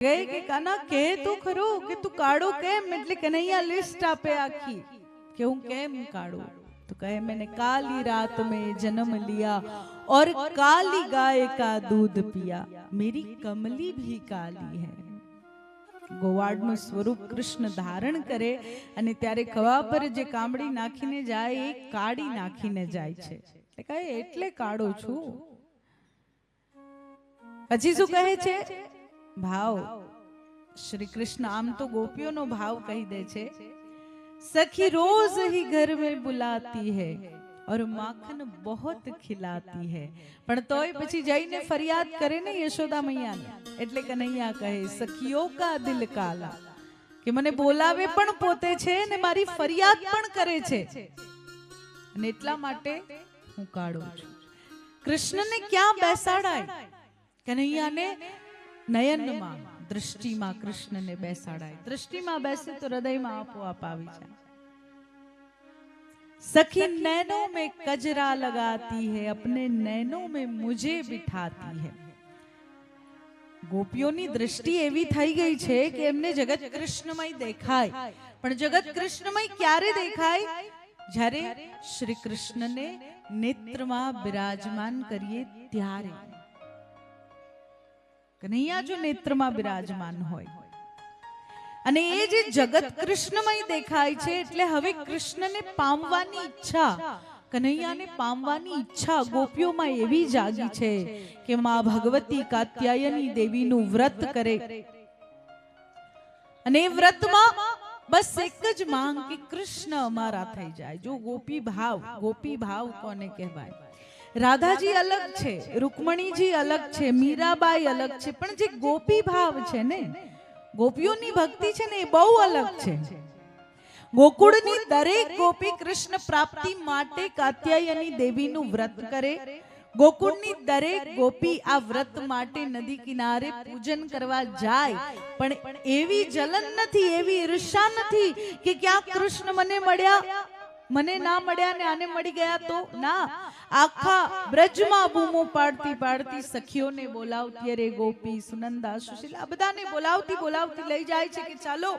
ગઈ કે કાના કે તું ખરું કે તું કાળો કેમ એટલે કનૈયા લિસ્ટ આપે આખી કે હું કેમ કાળો તો કહે મેને કાલી રાત મે જન્મ લિયા ઓર કાલી ગાય કા દૂધ પિયા મેરી કમલી ભી કાલી હે ગોવાળનું સ્વરૂપ કૃષ્ણ ધારણ કરે અને ત્યારે ખવા પર જે કામડી નાખીને જાય, એ કાળી નાખીને જાય છે. એટલે કહે, એટલે કાળો છું. પછી શું કહે છે? ભાવ શ્રી કૃષ્ણ આમ તો ગોપીઓનો ભાવ કહી દે છે સખી રોજ ही घर में बुलाती है और माखन बहुत खिलाती है પણ તોય પછી જઈને ફરિયાદ કરે ને યશોદા મૈયાને એટલે કનૈયા કહે સખીઓ કા દિલ કાલા કે મને બોલાવે પણ પોતે છે ને મારી ફરિયાદ પણ કરે છે અને એટલા માટે હું કાઢું છું કૃષ્ણને ક્યાં બેસાડાય કનૈયાને નયનમાં દૃષ્ટિમાં કૃષ્ણને બેસાડાય દૃષ્ટિમાં બેસે તો હૃદયમાં આપોઆપ આવી જાય सखी नैनों में कजरा लगाती है अपने नैनों में मुझे बिठाती है ગોપીઓની દ્રષ્ટિ એવી થઈ ગઈ છે કે એમને જગત કૃષ્ણમય દેખાય પણ જગત કૃષ્ણમય ક્યારે દેખાય જ્યારે શ્રી કૃષ્ણને નેત્રમાં બિરાજમાન કરીએ ત્યારે કનૈયા જો નેત્રમાં બિરાજમાન હોય. અને એ જે જગત કૃષ્ણમય દેખાય છે એટલે હવે કૃષ્ણને પામવાની ઈચ્છા કનૈયાને પામવાની ઈચ્છા ગોપીઓમાં એવી જાગી છે કે માં ભગવતી કાત્યાયની દેવીનું વ્રત કરે. અને એ વ્રતમાં બસ એક જ માંગ કે કૃષ્ણ અમારા થઈ જાય. જો ગોપી ભાવ ગોપી ભાવ કોને કહેવાય? રાધાજી અલગ છે, રૂકમણીજી અલગ છે, મીરાબાઈ અલગ છે, પણ જે ગોપી ભાવ છે ને, ગોપીઓની ભક્તિ છે ને એ બહુ અલગ છે. ગોકુળની દરેક ગોપી કૃષ્ણ પ્રાપ્તિ માટે કાત્યાયની દેવીનું વ્રત કરે. ગોકુળની દરેક ગોપી આ વ્રત માટે નદી કિનારે પૂજન કરવા જાય, પણ એવી જલન નથી, એવી ઈર્ષા નથી કે ક્યાં કૃષ્ણ મને મળ્યા. મને ના મળ્યા ને આને મળી ગયા તો ના. આખા બ્રજમાં બૂમો પાડતી પાડતી સખીઓને બોલાવતી અરે ગોપી સુનંદા સુશીલા બધાને બોલાવતી બોલાવતી લઈ જાય છે કે ચાલો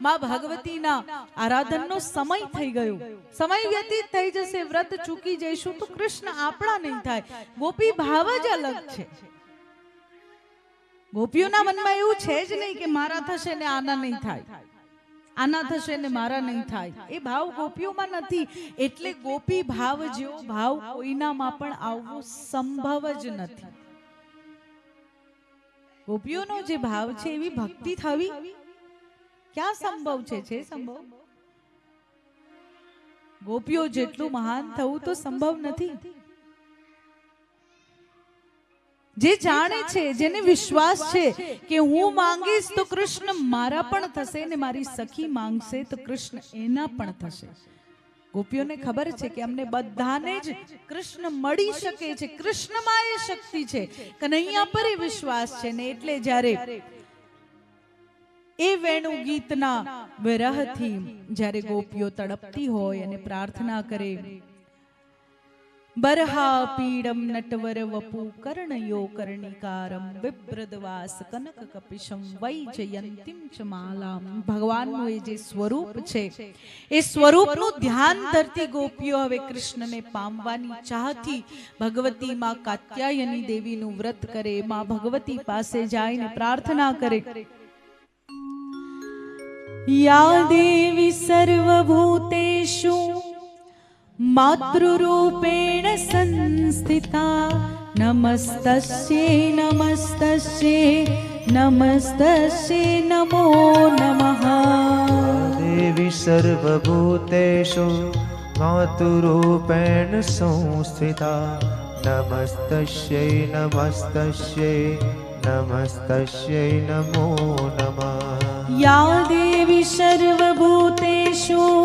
માં ભગવતીના આરાધનનો સમય થઈ ગયો. સમય વ્યતીત થઈ જશે વ્રત ચૂકી જઈશું તો કૃષ્ણ આપણા નહીં થાય. ગોપી ભાવ જ અલગ છે. ગોપીઓના મનમાં એવું છે જ નહીં કે મારા થશે ને આના નહીં થાય. આના થશે ને મારા નહીં થાય. એ ભાવ ગોપીઓમાં નથી. એટલે ગોપી ભાવ જેવો ભાવ કોઈનામાં પણ આવવો સંભવ જ નથી. ગોપીઓનો જે ભાવ છે એવી ભક્તિ થવી ક્યાં સંભવ છે? છે સંભવ? ગોપીઓ જેટલું મહાન થવું તો સંભવ નથી. જે જાણે છે, જેને વિશ્વાસ છે કે હું માંગીશ તો કૃષ્ણ મારા પણ થશે ને મારી સખી માંગશે તો કૃષ્ણ એના પણ થશે. ગોપીઓને ખબર છે કે અમને બધાને જ કૃષ્ણ મળી શકે છે કૃષ્ણમાં એ શક્તિ છે. કનૈયા પર એ વિશ્વાસ છે ને એટલે જ્યારે એ વેણુ ગીતના વિરહથી જ્યારે ગોપીઓ તડપતી હોય અને પ્રાર્થના કરે બરહા પીડમ નટવર વપુ કર્ણયો કર્ણિકારમ બિબ્રદવાસ કનક કપિશમ વૈજયંતિમ ચ માલામ ભગવાનનું એ જે સ્વરૂપ છે એ સ્વરૂપનું ધ્યાન ધરતી ગોપીઓ હવે કૃષ્ણને પામવાની ચાહથી ભગવતી માં કાત્યાયની દેવીનું વ્રત કરે, માં ભગવતી પાસે જાયને પ્રાર્થના કરે. યા દેવી સર્વભૂતેષુ मातृरूपेण संस्थिता। नमस्तस्यै नमस्तस्यै नमस्तस्य नमो नमः। देवि सर्वभूतेषु मातृरूपेण संस्थिता। नमस्तस्यै नमस्तस्यै नमस्तस्यै नमो नमः। या देवि सर्वभूतेषु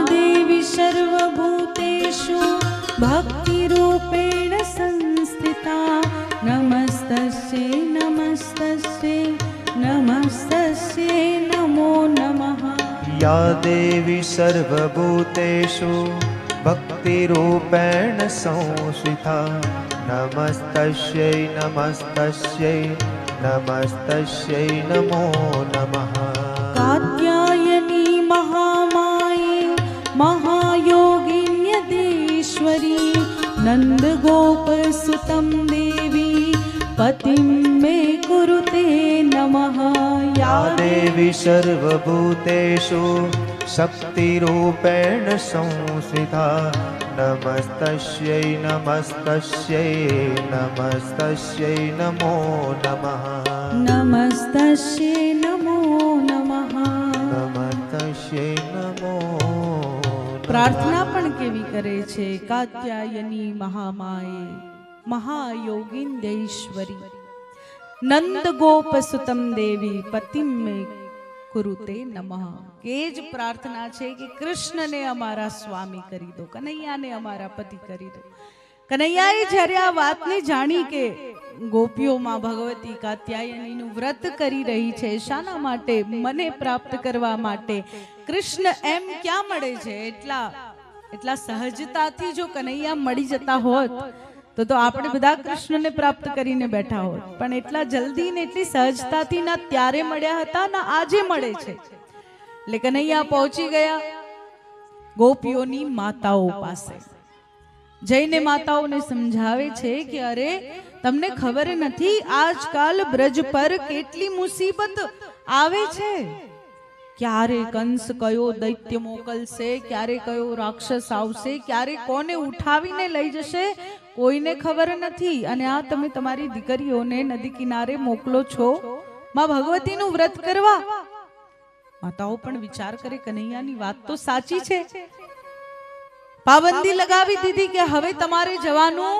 या देवी सर्वभूतेषु भक्तिरूपेण संस्थिता नमस्तस्यै नमस्तस्यै नमस्तस्यै नमो नमः कात्यायनी महामाये महायोगिन्यदेश्वरी नन्दगोपसुतं देवी पतिं मे कुरुते नमः या देवी सर्वभूतेषु शक्तिरूपेण संस्थिता नमस्तस्यै नमस्तस्यै नमस्तस्यै नमो नमः नमस्तस्यै नमो नमः नमस्तस्यै नमो પ્રાર્થના પણ કેવી કરે છે કાત્યાયની મહામાએ મહાયોગિંદેશ્વરી નંદ ગોપ સુતમ દેવી પતિમ કુરુતે નમઃ. કે જ પ્રાર્થના છે કે કૃષ્ણને અમારા સ્વામી કરી દો, કનૈયાને અમારા પતિ કરી દો. કનૈયાએ જ્યારે આ વાતને જાણી કે ગોપીઓમાં ભગવતી કાત્યાયનીનું વ્રત કરી રહી છે, શાના માટે મને પ્રાપ્ત કરવા માટે કૃષ્ણ એમ ક્યાં મળે છે? એટલા એટલા સહજતાથી જો કનૈયા મળી જતા હોત તો તો આપણે બધા કૃષ્ણને પ્રાપ્ત કરીને બેઠા હોત. પણ એટલા જલ્દી ને એટલી સહજતાથી ના ત્યારે મળ્યા હતા ના આજે મળે છે. એટલે કનૈયા પહોંચી ગયા ગોપીઓની માતાઓ પાસે. જઈને માતાઓને સમજાવે છે કે અરે તમને ખબર નથી આજકાલ બ્રજ પર કેટલી મુસીબત આવે છે? ક્યારે કંસ કયો દૈત્ય મોકલશે? ક્યારે કયો રાક્ષસ આવશે? ક્યારે કોને ઉઠાવીને લઈ જશે? કોઈને ખબર નથી અને આ તમે તમારી દીકરીઓને નદી કિનારે મોકલો છો, માં ભગવતીનું વ્રત કરવા. માતાઓ પણ વિચાર કરે કનૈયાની વાત તો સાચી છે. પાબંદી લગાવી દીધી કે હવે તમારે જવાનું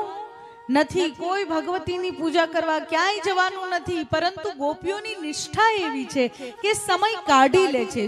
નથી. કોઈ ભગવતીની પૂજા કરવા ક્યાંય જવાનું નથી, પરંતુ ગોપીઓની નિષ્ઠા એવી છે કે સમય કાઢી લે છે.